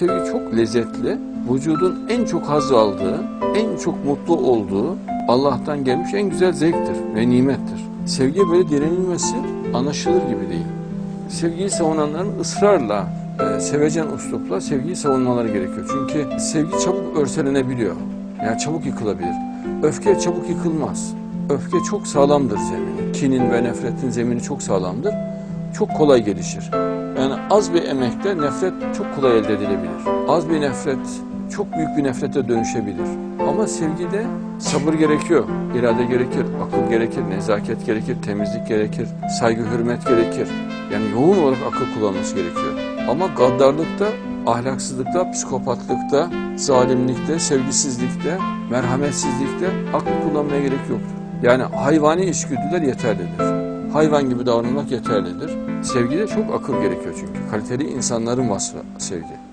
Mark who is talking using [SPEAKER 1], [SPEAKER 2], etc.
[SPEAKER 1] Sevgi çok lezzetli, vücudun en çok haz aldığı, en çok mutlu olduğu Allah'tan gelmiş en güzel zevktir ve nimettir. Sevgiye böyle direnilmesi anlaşılır gibi değil. Sevgiyi savunanların ısrarla, e, sevecen uslupla sevgiyi savunmaları gerekiyor. Çünkü sevgi çabuk örselenebiliyor. Yani çabuk yıkılabilir. Öfke çabuk yıkılmaz. Öfke çok sağlamdır zemini. Kinin ve nefretin zemini çok sağlamdır. Çok kolay gelişir. Az bir emekle nefret çok kolay elde edilebilir. Az bir nefret çok büyük bir nefrete dönüşebilir. Ama sevgide sabır gerekiyor, irade gerekir, akıl gerekir, nezaket gerekir, temizlik gerekir, saygı, hürmet gerekir. Yani yoğun olarak akıl kullanması gerekiyor. Ama gaddarlıkta, ahlaksızlıkta, psikopatlıkta, zalimlikte, sevgisizlikte, merhametsizlikte akıl kullanmaya gerek yoktur. Yani hayvani içgüdüler yeterlidir. Hayvan gibi davranmak yeterlidir. Sevgide çok akıl gerekiyor çünkü. Kaliteli insanların vasfı sevgi.